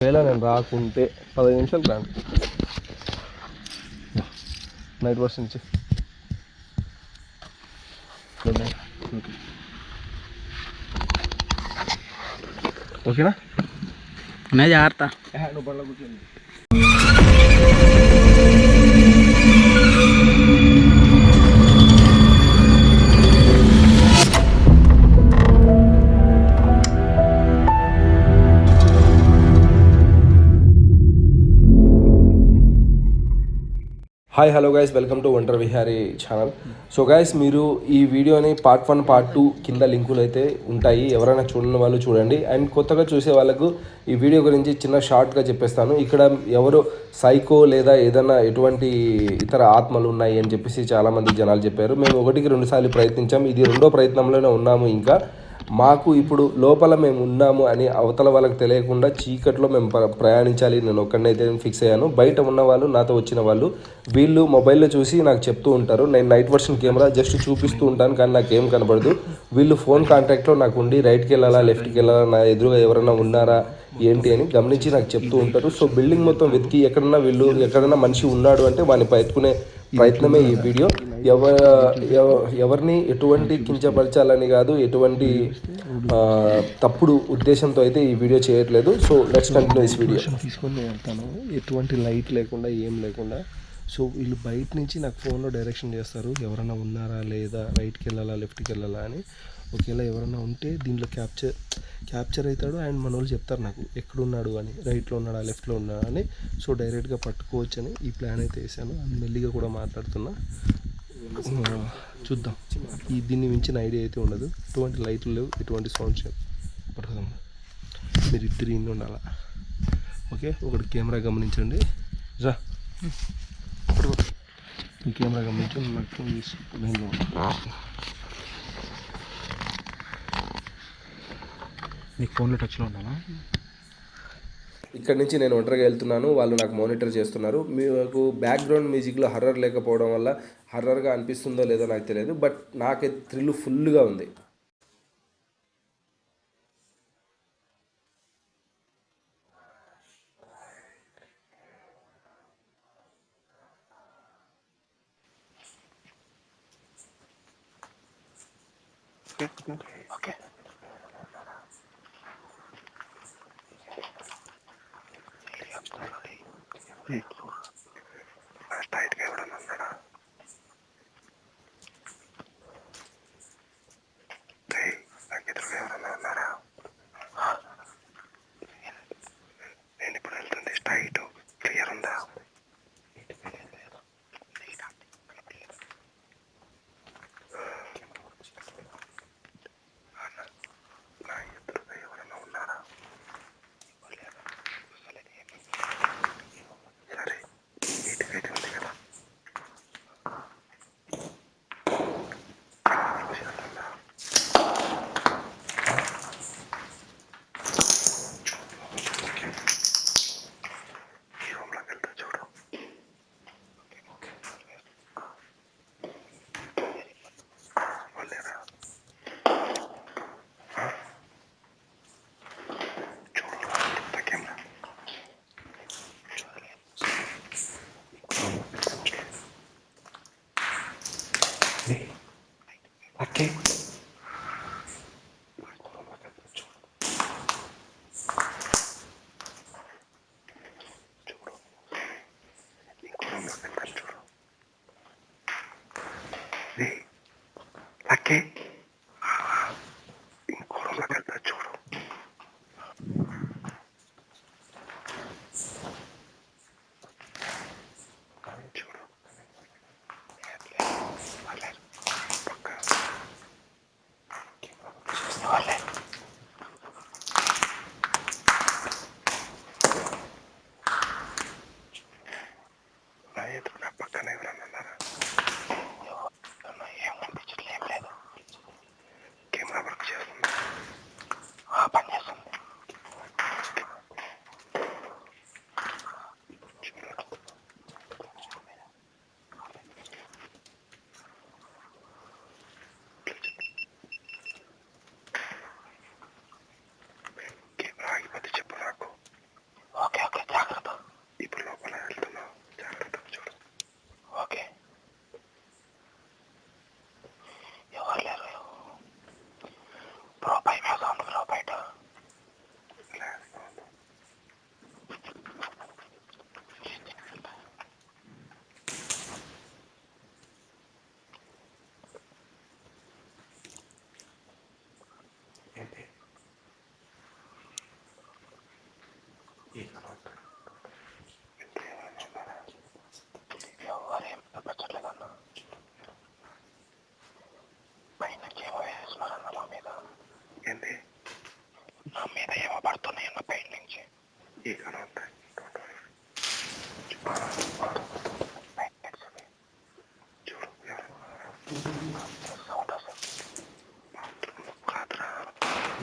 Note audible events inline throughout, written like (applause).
ఒకవేళ నేను రాకుంటే పదహైదు నిమిషాలు రాను. నైట్ వర్స్ నుంచి. ఓకేనా? అన్నయ్య జాగ్రత్త నువ్వు బండ్లో కూర్చోండి hi hello guys welcome to వంటర్ Vihari channel so guys మీరు ఈ వీడియోని పార్ట్ వన్ పార్ట్ టూ కింద లింకులు అయితే ఉంటాయి. ఎవరైనా చూడని వాళ్ళు చూడండి. అండ్ కొత్తగా చూసే వాళ్ళకు ఈ వీడియో గురించి చిన్న షార్ట్గా చెప్పేస్తాను. ఇక్కడ ఎవరు సైకో లేదా ఏదైనా ఎటువంటి ఇతర ఆత్మలు ఉన్నాయి అని చెప్పేసి చాలామంది జనాలు చెప్పారు. మేము ఒకటికి రెండుసార్లు ప్రయత్నించాం. ఇది రెండో ప్రయత్నంలోనే ఉన్నాము ఇంకా. మాకు ఇప్పుడు లోపల మేము ఉన్నాము అని అవతల వాళ్ళకి తెలియకుండా చీకట్లో మేము ప్ర- ప్రయాణించాలి. నేను ఒక్కడినైతే ఫిక్స్ అయ్యాను. బయట ఉన్న వాళ్ళు నాతో వచ్చిన వాళ్ళు వీళ్ళు మొబైల్లో చూసి నాకు చెప్తూ ఉంటారు. నేను నైట్ వర్షన్ కెమెరా జస్ట్ చూపిస్తూ ఉంటాను కానీ నాకు ఏం కనబడదు. వీళ్ళు ఫోన్ కాంటాక్ట్లో నాకు ఉండి రైట్కి వెళ్ళాలా లెఫ్ట్కి వెళ్ళాలా నా ఎదురుగా ఎవరైనా ఉన్నారా ఏంటి అని గమనించి నాకు చెప్తూ ఉంటారు. సో బిల్డింగ్ మొత్తం వెతికి ఎక్కడన్నా వీళ్ళు ఎక్కడన్నా మనిషి ఉన్నాడు అంటే వాడిని పట్టుకునే ప్రయత్నమే ఈ వీడియో. ఎవ ఎవ- ఎవరిని ఎటువంటి కించపరచాలని కాదు ఎటువంటి తప్పుడు ఉద్దేశంతో అయితే ఈ వీడియో చేయట్లేదు. So let's continue this video తీసుకొని వెళ్తాను. ఎటువంటి లైట్ లేకుండా ఏం లేకుండా. సో వీళ్ళు బయట నుంచి నాకు ఫోన్లో డైరెక్షన్ చేస్తారు. ఎవరైనా ఉన్నారా లేదా? రైట్కి వెళ్ళాలా లెఫ్ట్కి వెళ్ళాలా అని. ఒకవేళ ఎవరైనా ఉంటే దీంట్లో క్యాప్చర్ క్యాప్చర్ అవుతాడు అండ్ మన వాళ్ళు చెప్తారు నాకు ఎక్కడున్నాడు అని? రైట్లో ఉన్నాడా? లెఫ్ట్లో ఉన్నాడా? అని. సో డైరెక్ట్గా పట్టుకోవచ్చు అని ఈ ప్లాన్ అయితే వేసాను. అండ్ మెల్లిగా కూడా మాట్లాడుతున్నా. చూద్దాం. ఈ దీన్ని మించిన ఐడియా అయితే ఉండదు. ఎటువంటి లైట్లు లేవు ఎటువంటి సౌండ్స్ పడుతుంది మీరు ఇద్దరు ఇన్ని ఉండాలా? ఓకే ఒకటి కెమెరా గమనించండి. రా. ఈ కెమెరా గమనించండి నాకు ఫోన్ నీకు ఫోన్లో టచ్లో ఉండాలా? ఇక్కడ నుంచి నేను ఒంటరిగా వెళ్తున్నాను. వాళ్ళు నాకు మానిటర్ చేస్తున్నారు. మీకు బ్యాక్గ్రౌండ్ మ్యూజిక్లో హర్రర్ లేకపోవడం వల్ల హర్రర్గా అనిపిస్తుందో లేదో నాకు తెలియదు బట్ నాకైతే థ్రిల్ ఫుల్గా ఉంది. ఓకే. నేను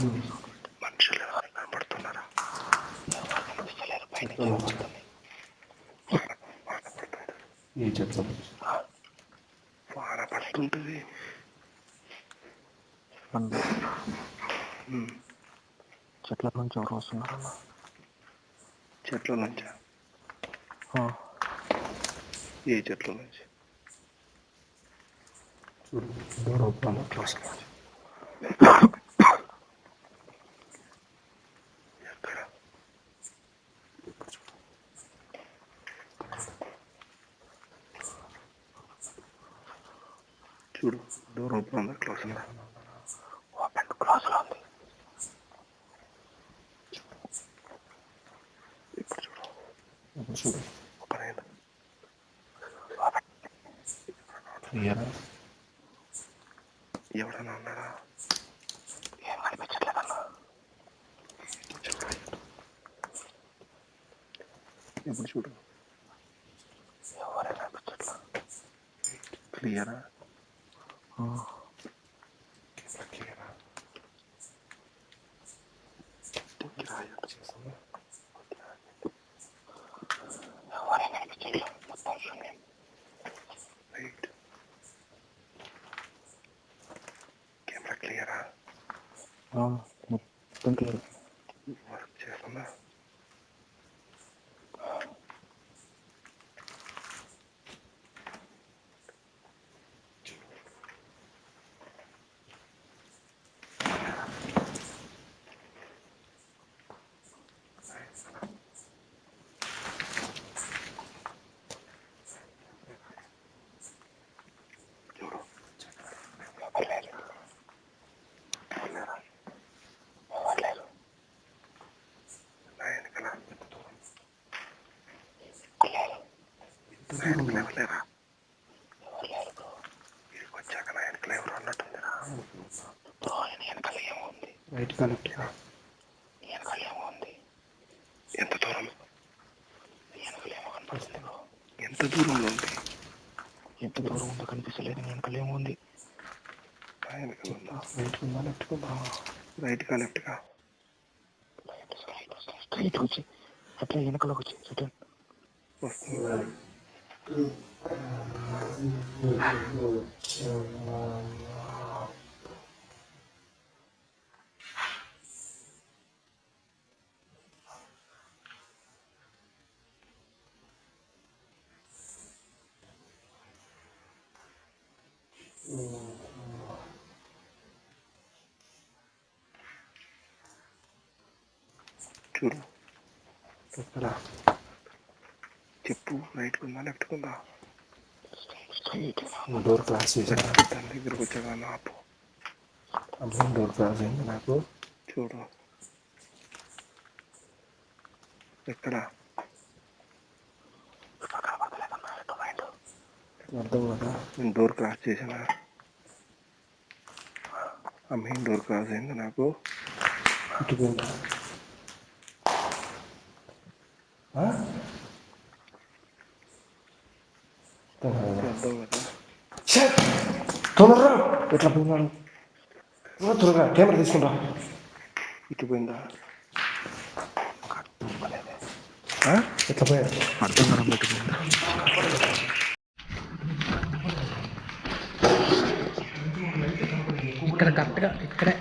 మనుషులు ఎవరు కనిపిస్తలేరు పడుతుంది ఈ చెట్లు వాన పడుతుంటుంది. చెట్ల నుంచి ఎవరు వస్తున్నారన్న చెట్ల నుంచా? ఏ చెట్ల నుంచి? క్లాస్ నుంచి ఎక్కడ చూడు దూరం ఇప్పుడు ఉంది క్లాస్ ఉందా ఉంది ఇప్పుడు చూడు చూడు ఓపెన్ అయింది క్లియరా ఎవడన్నా ఉన్నాడా ఏం కనిపించట్లేదన్నా ఇప్పుడు చూడు ఎవరైనా కనిపించట్లా క్లియరా ఎవరైనా కనిపించట్లా మొత్తం శూన్యం రైట్ కెమెరా క్లియరా మొత్తం క్లియర్ వర్క్ చేస్తుందా చూడు ఎవరు లేరు ఎవరు లేరా ఎవరు లేరు నా వెనకాల లేరు నా వెనకాల ఎవరు లేరా ఎవరు లేరు బ్రో ఇక్కడికి వచ్చాక నా వెనకాల ఎవరు ఉన్నట్టుందిరా బ్రో ఆయన వెనకాల ఏమో ఉంది రైట్ కనెక్ట్ నీ వెనకాల ఏమో ఉంది. ఎంత దూరం? వెనకాల ఏమో కనపడుతుంది బ్రో. ఎంత దూరంలో ఉంది? ఎంత దూరం ఉందో కనిపిస్తలేదు. వెనకాల ఏమో ఉంది. వెనకాల ఉందా? రైట్ ఉందా లెఫ్ట్ ఉందా రైట్ కా లెఫ్ట్ కా? స్ట్రైట్ వచ్చి. అట్లా వెనకలోకి వచ్చి. రిటర్న్ వస్తుంది చూడు ఎక్కడ చెప్పు రైట్ కుందా లెఫ్ట్ కుందా స్ట్రైట్ డోర్ క్లాస్ చేశాను. దాని దగ్గరకు వచ్చాగా ఆపు. అమ్మాయి డోర్ క్లాస్ అయింది నాకు. చూడు. ఎక్కడ? అర్థం కదా నేను డోర్ క్రాస్ చేసిన ఆ మెయిన్ డోర్ క్రాస్ అయింది నాకు. ఇటు పోయిందా ఆ? అర్థం కాదా? అర్థం కదా షట్! తొందరగా! ఎట్లా పోయినాడు త్వరగా, త్వరగా కెమెరా తీసుకుంటా. ఇటు పోయిందా? ఎట్లా పోయాడు అర్థం పెట్టుకుందా? ఇక్కడ కరెక్ట్గా ఇక్కడే.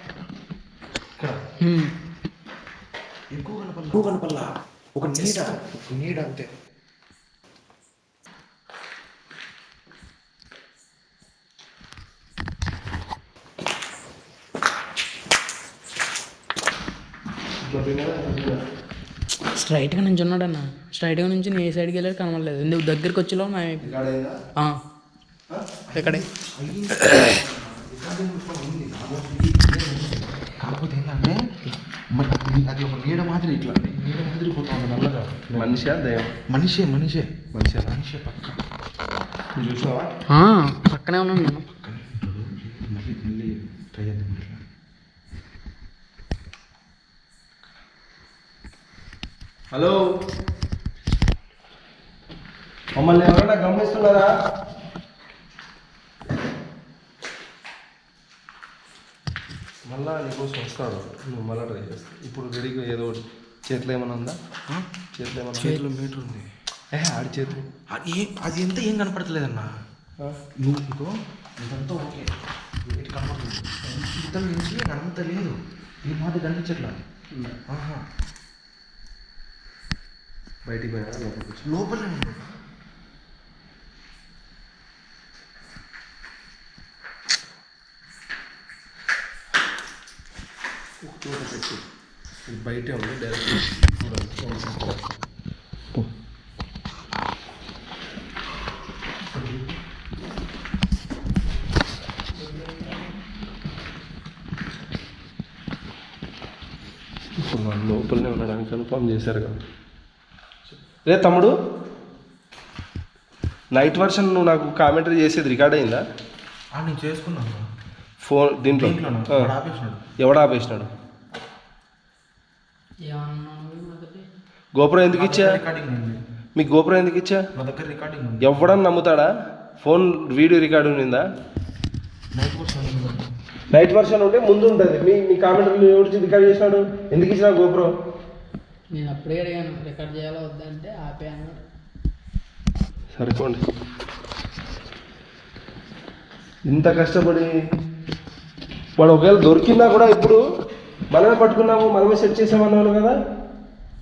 ఎక్కువ కనపల్లా ఒక నీడ. ఒక నీడ అంతే. స్ట్రైట్గా నుంచి ఉన్నాడన్న స్ట్రైట్గా నుంచి నీ ఏ సైడ్కి వెళ్ళాడు కనబడలేదు. ఎందుకు దగ్గరికి వచ్చేలో మా ఇక్కడే కాకపోతే ఏంటంటే అది ఒక నీడ మాదిరి ఇట్లా నీడ మాదిరి పోతా ఉంది నల్ల మనిషా దయం మనిషే మనిషే. మనిషా మనిషే పక్క. నువ్వు ఆ, పక్కనే ఉన్నాను నేను మళ్ళీ మళ్ళీ ట్రై చేద్దాం ఇట్లా. హలో. మమ్మల్ని ఎవరైనా గమనిస్తున్నారా? మళ్ళా నీకోసం వస్తాడు నువ్వు మళ్ళా ట్రై చేస్తావు ఇప్పుడు రెడీగా ఏదో ఒకటి. చేతిలో ఏమైనా ఉందా? చేతిలో ఏమైనా చేతిలో మీటర్ ఉంది. ఏ ఆడి చేతులు అది అది ఎంత ఏం కనపడతలేదన్నా నువ్వు ఇదో ఇదంతా ఓకే. ఇది కనపడుతుంది. ఇతని నుంచి అంత లేదు. ఈ మాది కనిపించట్లా? ఆహా. బయటికి పోయినా లోపలికి వచ్చి లోపలే ఉంది చోట పెట్టు. ఇది బయటే ఉంది డైరెక్ట్ ఇప్పుడు వాళ్ళు లోపలనే ఉండడానికి కన్ఫర్మ్ చేశారు కదా. రే తమ్ముడు నైట్ వర్షన్ నువ్వు నాకు కామెంటరీ చేసేది రికార్డ్ అయిందా? నేను చేసుకున్నాను. ఫోన్ దీంట్లో? ఎవడు ఆపేసినాడు? గోపురం ఎందుకు ఇచ్చా? ఉంది. మీకు గోపురం ఎందుకు ఇచ్చా? ఉంది. ఎవడని నమ్ముతాడా? Phone video record version night version ఉంటే ముందు ఉంటుంది. మీ మీ కామెంటరీలో ఎవరు రికార్డ్ చేసినాడు? ఎందుకు ఇచ్చినా గోపురం? నేను అప్పుడే అడిగాను రికార్డ్ చేయాలో వద్దంటే ఆపే అన్నాడు సరిపోండి. ఇంత కష్టపడి వాడు ఒకవేళ దొరికినా కూడా ఇప్పుడు మనమే పట్టుకున్నాము మనమే సెట్ చేసామన్నాను కదా.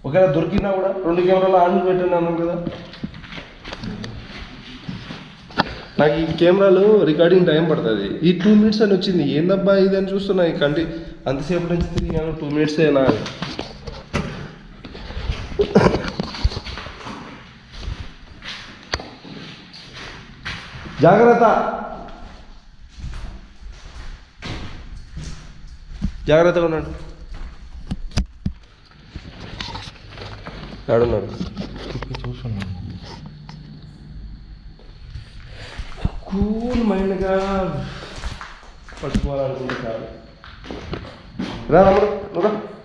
ఒకవేళ దొరికినా కూడా రెండు కెమెరాలు ఆన్ పెట్టినాను కదా. నాకు ఈ కెమెరాలు రికార్డింగ్ టైం పడుతుంది. ఈ టూ మినిట్స్ అని వచ్చింది. ఏందబ్బా ఇది అని చూస్తున్నా ఈ కంటి. అంతసేపు నుంచి తిరిగాను టూ మినిట్స్ నా జాగ్రత్త. జాగ్రత్తగా ఉన్నాడు ఆడున్నాడు చూస్తున్నాను. కూల్ మైండ్గా పట్టుకోవాలనుకుంటే కాదు రా తమ్ముడు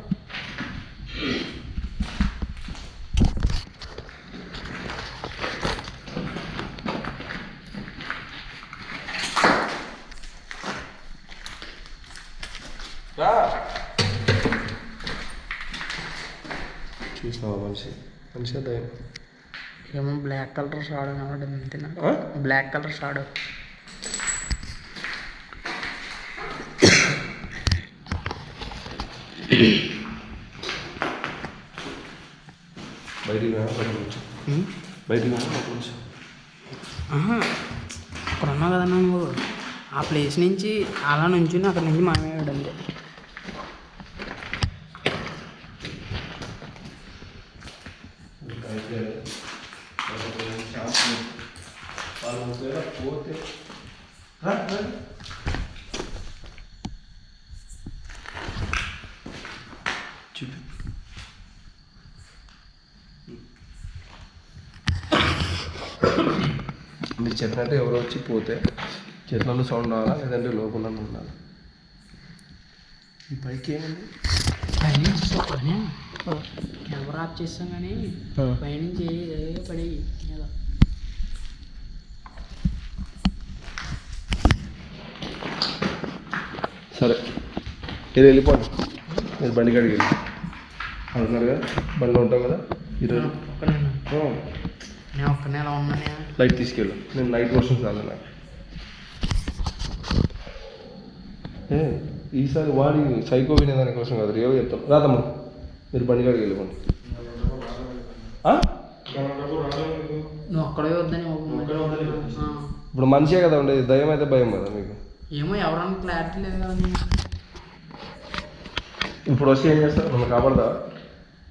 చూసినావా మనిషి? మనిషి దయం ఏమో బ్లాక్ కలర్ షాడ్ కనబడింది అంతే నాకు ఆ? బ్లాక్ కలర్ షాడ్. బయటికి అక్కడ ఉన్నావు కదా నువ్వు. ఆ ప్లేస్ నుంచి అలా నుంచుని అక్కడ నుంచి మామయ్యాడు అంతే పోతే రా రా చూపి చెప్పినట్టు ఎవరో వచ్చి పోతే చెట్లలో సౌండ్ రావాలా? లేదంటే లోపల ఉండాలి? ఈ పైకి ఏముంది? కెమెరా ఆఫ్ చేస్తాం కానీ పైనుంచి ఏ పడి మీద సరే. మీరు వెళ్ళిపోండి. మీరు బండి కాడికి వెళ్ళి. అంటున్నారు కదా? బండిలో ఉంటాం కదా? ఈరోజు. ఒక్కనే నేను ఒక్కనే ఎలా ఉన్నానే లైట్ తీసుకెళ్ళు. నేను నైట్ వర్షన్ చాలు నాకు. ఏ ఈసారి వాడి సైకో వినేదాని కోసం కాదు రేవో చెప్తాం. రాదమ్మ మీరు బండి కాడికి వెళ్ళిపోండి ఒక్కడే వద్దని. ఇప్పుడు మనిషే కదా ఉండేది దయ్యం అయితే భయం కదా మీకు? ఏమో ఎవరన్నా క్లారిటీ లేదు కదా. ఇప్పుడు వచ్చి ఏం చేస్తారు నన్ను కాపాడదా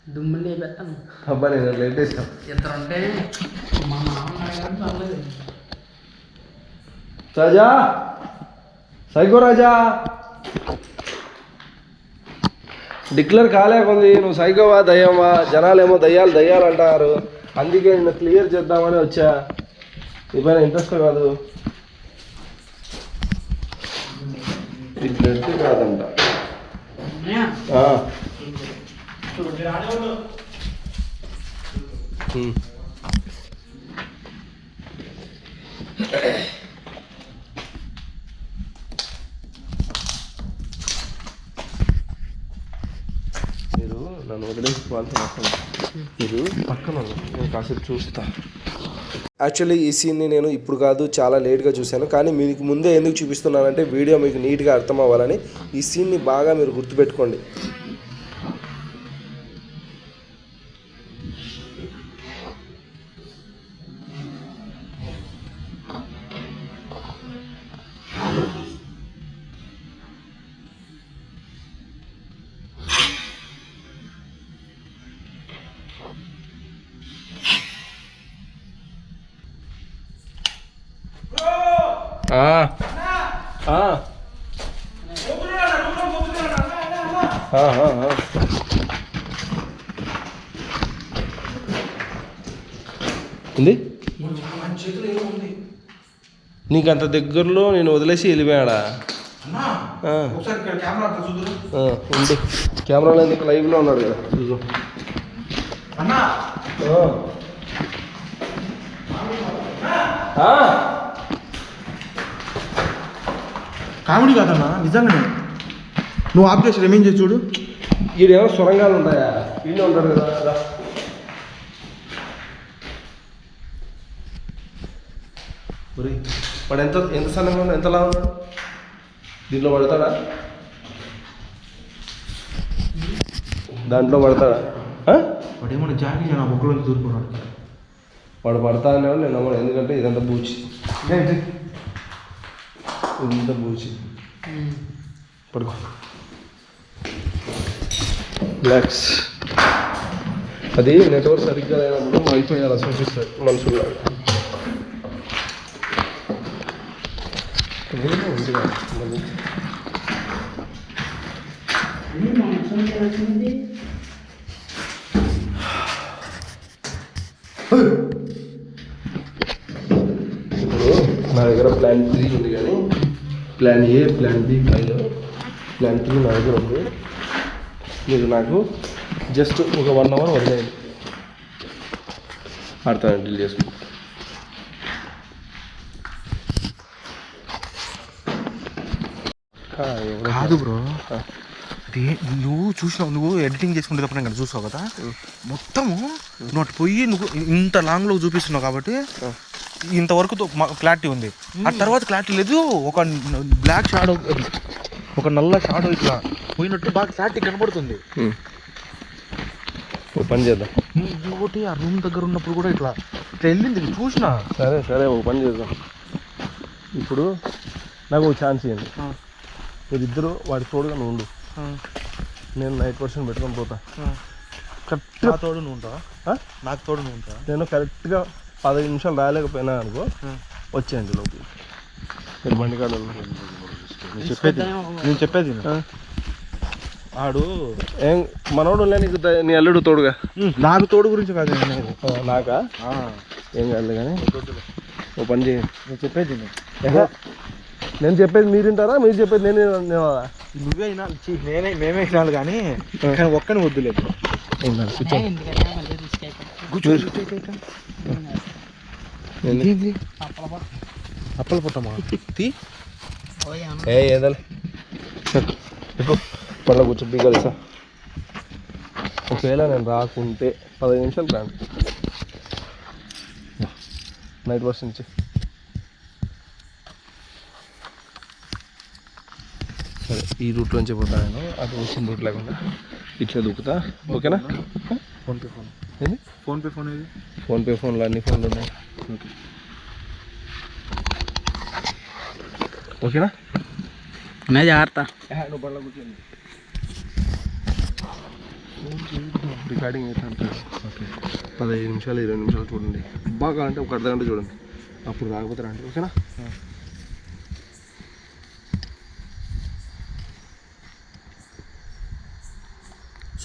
దుమ్ములు లేపెత్తాను అబ్బా నేను లేట్ ఇద్దరు ఉంటే మా మామ అడగాలి పర్లేదు రాజా! సైకో రాజా! డిక్లేర్ కాలేకుంది నువ్వు సైకోవా దయ్యమా జనాలేమో దయ్యాలు దయ్యాలు అంటారు. అందుకే నేను క్లియర్ చేద్దామని వచ్చా. నీ పైన ఇంట్రెస్ట్ కాదు. కాదంట ఆ. ఉమ్. Mm. మీరు నన్ను వదిలేసుకోవాల్సిన అవసరం మీరు పక్కన నేను కాసేపు చూస్తా. యాక్చువల్లీ ఈ సీన్ని నేను ఇప్పుడు కాదు చాలా లేట్గా చూశాను. కానీ మీకు ముందే ఎందుకు చూపిస్తున్నానంటే వీడియో మీకు నీట్గా అర్థం అవ్వాలని ఈ సీన్ని బాగా మీరు గుర్తుపెట్టుకోండి. నీకు అంత దగ్గరలో నేను వదిలేసి వెళ్ళిపోయాడా? ఉంది కెమెరాలో ఎందుకు లైవ్లో ఉన్నాడు కదా. చూసు. కామెడీ కాదన్నా నిజంగానే. నువ్వు ఆఫ్ చేసి రిమైన్ చేసి చూడు. ఈడేమో సొరంగాలు ఉంటాయా? ఈయన ఉంటాడు కదా రా. వాడు ఎంత ఎంత సన్నగా ఉన్నాడు ఎంతలా ఉన్నాడు దీంట్లో పడతాడా? దాంట్లో పడతాడా? ఆ? వాడు ఏమన్నా జాకీ నా బొక్కలో దూరుకున్నాడు వాడు పడతా అనేవాడు నేను నమ్మను. ఎందుకంటే ఇదంతా బూచి. ఇదంతా బూచి. పడుకో. రిలాక్స్ అది నెట్వర్క్ సరిగ్గా లేనప్పుడు వైఫై అలా చూపిస్తుంది మనుషుల్లో ఏమో ఉంది కదా, మళ్ళీ. ఇప్పుడు నా దగ్గర ప్లాన్ త్రీ ఉంది కానీ ప్లాన్ ఏ ప్లాన్ బి కాదు ప్లాన్ త్రీ నా దగ్గర ఉంది మీరు నాకు జస్ట్ ఒక వన్ అవర్ వదిలేయండి ఆడతాను డీల్ చేసుకుంటా ఆ, ఎవరో- కాదు బ్రో. నువ్వు చూసినావు నువ్వు ఎడిటింగ్ చేసుకునేటప్పుడు నేను చూసావు కదా? మొత్తము నువ్వు పోయి నువ్వు ఇంత లాంగ్లో చూపిస్తున్నావు కాబట్టి ఇంతవరకు క్లారిటీ ఉంది. ఆ తర్వాత క్లారిటీ లేదు ఒక బ్లాక్ షాడో ఒక నల్ల షాడో ఇట్లా పోయినట్టు బాగా క్లారిటీ కనబడుతుంది. పని చేద్దాం. ఇంకోటి ఆ రూమ్ దగ్గర ఉన్నప్పుడు కూడా ఇట్లా ఇట్లా వెళ్ళింది చూసిన? సరే సరే ఒక పని చేద్దాం. ఇప్పుడు నాకు ఒక ఛాన్స్ ఇవ్వండి మీరిద్దరు వాడి తోడుగా నువ్వు ఉండు. నేను నైట్ వర్షన్ పెట్టుకొని పోతా. కరెక్ట్గా నా తోడు నువ్వు ఉంటావా? ఆ? నాకు తోడు నువ్వు ఉంటావా? నేను కరెక్ట్గా పదహైదు నిమిషాలు రాలేకపోయినా అనుకో వచ్చేయండి లోపలికి. మీరు బండి కాడ ఉండండి. నేను చెప్పేది నేను చెప్పేది? ఆడు ఏం మనోడు లే నీకు నీ అల్లుడు తోడుగా? నాకు తోడు గురించి కాదు నాకా? ఆ, ఏం కాదు కానీ. ఓ పని చేయండి నేను చెప్పేది నేను చెప్పేది మీరు వింటారా? మీరు చెప్పేది నేను వినాలా? నువ్వే వినాలి. ఛీ, నేనే మేమే వినాలి కానీ కానీ ఒక్కని వద్దులేదు. ఎందుకంటే మళ్ళీ రిస్క్ అయిపోతుంది ఏంది? అప్పల పుట్టమా? తీ. ఏ ఏదలే ఇప్పుడు పళ్ళ కూర్చో బీగలుసా ఒకవేళ నేను రాకుంటే పదహైదు నిమిషాలు రాండి నైట్ వర్షం ఇచ్చి సరే ఈ రూట్లోంచి పోతా నేను. అటు వచ్చిన రూట్ లేకుండా ఇట్లా దూకుతా. ఓకేనా? PhonePe phone. ఏంది? ఫోన్పే ఫోన్ ఏది? ఫోన్పే ఫోన్లు అన్ని ఫోన్లు ఉన్నాయి. ఓకే. ఓకేనా? నా జాగ్రత్త. రికార్డింగ్ అయితే ఓకే. పదహైదు నిమిషాలు ఇరవై నిమిషాలు చూడండి. బాగా అంటే ఒక అర్ధ గంట చూడండి. అప్పుడు రాకపోతే రండి ఓకేనా?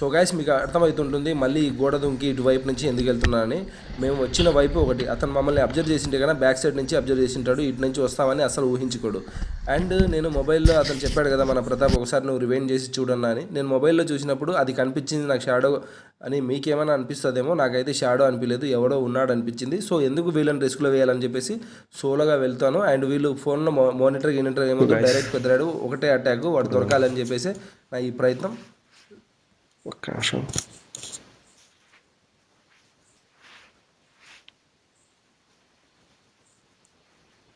సో గైస్ మీకు అర్థమవుతుంటుంది మళ్ళీ ఈ గోడ దుంకి ఇటువైపు నుంచి ఎందుకు వెళ్తున్నానని. మేము వచ్చిన వైపు ఒకటి అతను మమ్మల్ని అబ్జర్వ్ చేసింటే కన్నా బ్యాక్ సైడ్ నుంచి అబ్జర్వ్ చేసింటాడు ఇటు నుంచి వస్తామని అసలు ఊహించుకోడు. అండ్ నేను మొబైల్లో అతను చెప్పాడు కదా మన ప్రతాప్ ఒకసారి నువ్వు రివైండ్ చేసి చూడన్నా అని. నేను మొబైల్లో చూసినప్పుడు అది కనిపించింది నాకు షాడో అని మీకేమైనా అనిపిస్తుందేమో నాకైతే షాడో అనిపించలేదు ఎవడో ఉన్నాడు అనిపించింది. సో ఎందుకు వీళ్ళని రిస్క్లో వేయాలని చెప్పేసి సోలోగా వెళ్తాను. అండ్ వీళ్ళు ఫోన్లో మోనిటర్ గినిటర్ ఏమో డైరెక్ట్ పెద్దరాడు ఒకటే అటాక్ వాడు దొరకాలని చెప్పేసి నా ఈ ప్రయత్నం ఒక్క నిమిషం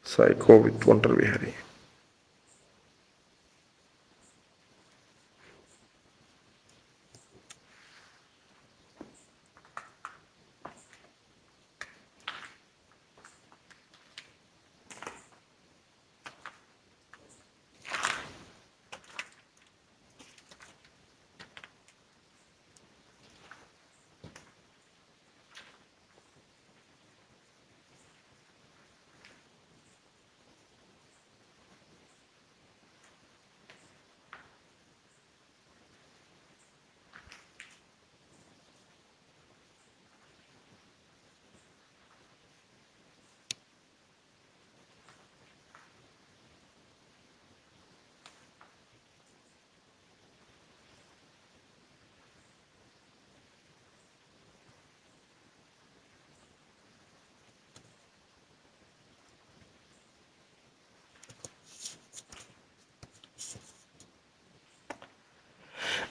సైకో విత్ ఒంటరి విహారీ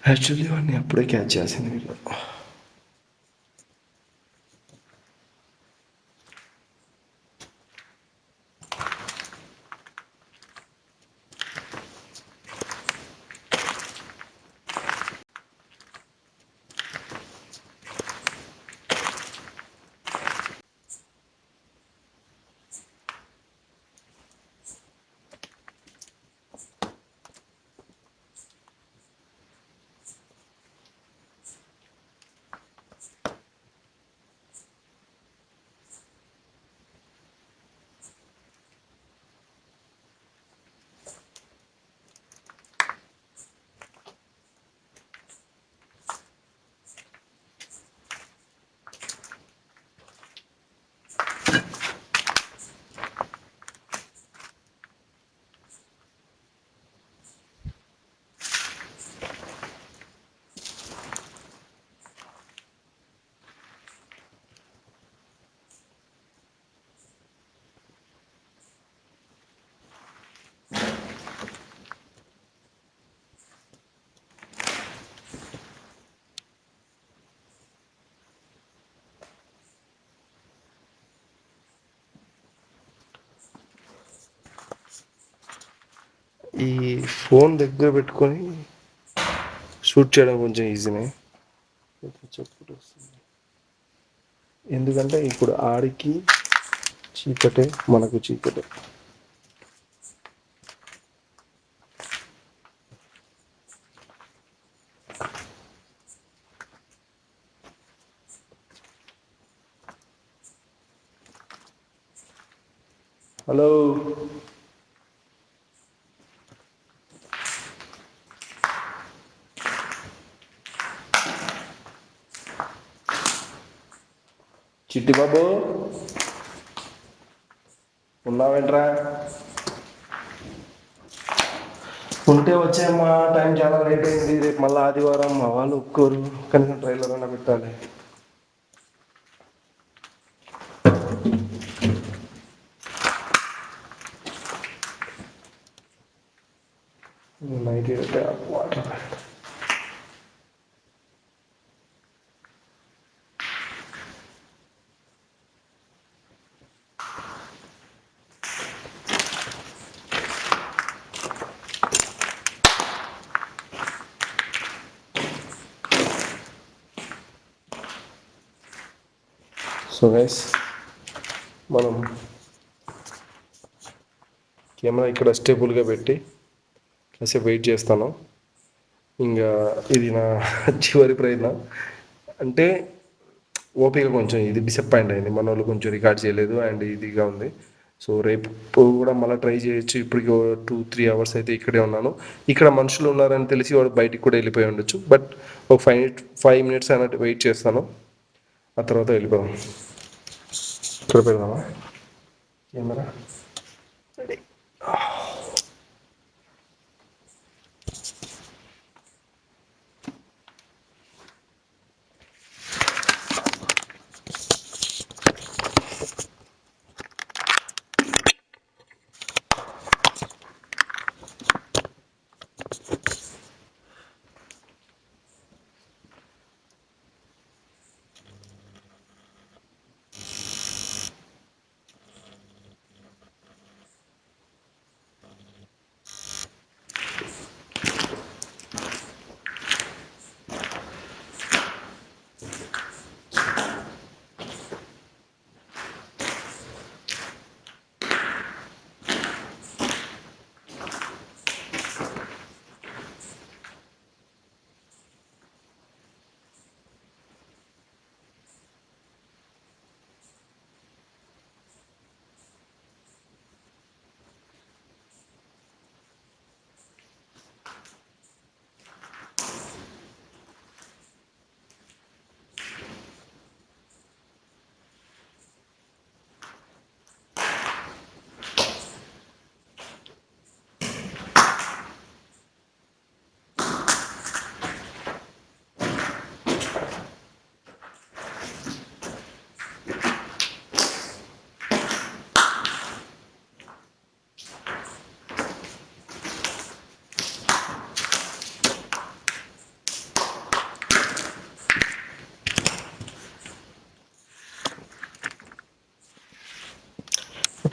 యాక్చువల్లీ వాడిని అప్పుడే క్యాచ్ చేసింది వీళ్ళు. ఈ ఫోన్ దగ్గర పెట్టుకొని షూట్ చేయడం కొంచెం ఈజీనే. చెప్పుడు వస్తుంది ఎందుకంటే ఇప్పుడు ఆడికి చీకటే మనకు చీకటే హలో చిట్టి బాబు. ఉన్నావేంట్రా? ఉంటే వచ్చేమ్మా టైం చాలా లేట్ అయింది. రేపు మళ్ళీ ఆదివారం మా వాళ్ళు ఒప్పుకోరు. కనీసం ట్రైలర్ అన్న పెట్టాలి నైట్ వాటర్ సో గైస్ మనం కెమెరా ఇక్కడ స్టేబుల్గా పెట్టి కాసేపు వెయిట్ చేస్తాను. ఇంకా ఇది నా (laughs) చివరి ప్రయత్నం. అంటే ఓపిక కొంచెం ఇది డిసప్పాయింట్ అయింది. మన వాళ్ళు కొంచెం రికార్డ్ చేయలేదు అండ్ ఇదిగా ఉంది. సో రేపు కూడా మళ్ళీ ట్రై చేయొచ్చు. ఇప్పటికి టూ త్రీ అవర్స్ అయితే ఇక్కడే ఉన్నాను. ఇక్కడ మనుషులు ఉన్నారని తెలిసి వాడు బయటికి కూడా వెళ్ళిపోయి ఉండొచ్చు. బట్ ఒక ఫైవ్ ఫైవ్ మినిట్స్ అన్నట్టు వెయిట్ చేస్తాను. ఆ తర్వాత వెళ్ళిపోదాం. ఇక్కడ పెడదామా కెమెరా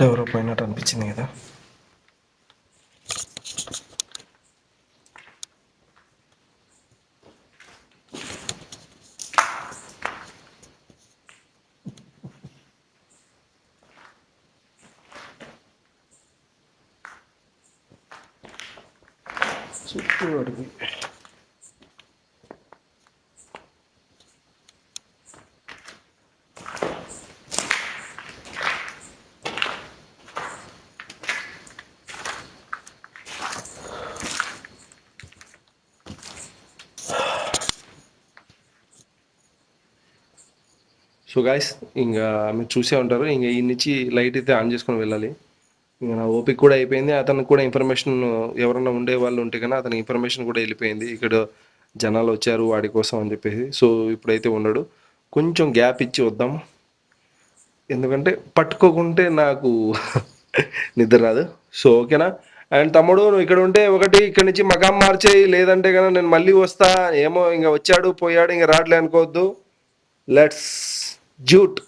ఎవరో పోయినట్టు అనిపించింది కదా చుట్టూ అడిగి సో గాయస్ ఇంకా మీరు చూసే ఉంటారు. ఇంకా ఈ నుంచి లైట్ అయితే ఆన్ చేసుకొని వెళ్ళాలి. ఇంకా నా ఓపిక కూడా అయిపోయింది. అతనికి కూడా ఇన్ఫర్మేషన్ ఎవరన్నా ఉండే వాళ్ళు ఉంటే కన్నా అతని ఇన్ఫర్మేషన్ కూడా వెళ్ళిపోయింది. ఇక్కడ జనాలు వచ్చారు వాడి కోసం అని చెప్పేసి. సో ఇప్పుడైతే ఉండడు కొంచెం గ్యాప్ ఇచ్చి వద్దాం. ఎందుకంటే పట్టుకోకుంటే నాకు (laughs) నిద్ర రాదు. సో ఓకేనా అండ్ తమ్ముడు నువ్వు ఇక్కడ ఉంటే ఒకటి ఇక్కడ నుంచి మకాం మార్చేయి లేదంటే కనుక నేను మళ్ళీ వస్తా. ఏమో ఇంకా వచ్చాడు పోయాడు ఇంకా రావట్లే అనుకోవద్దు. లెట్స్ झूठ।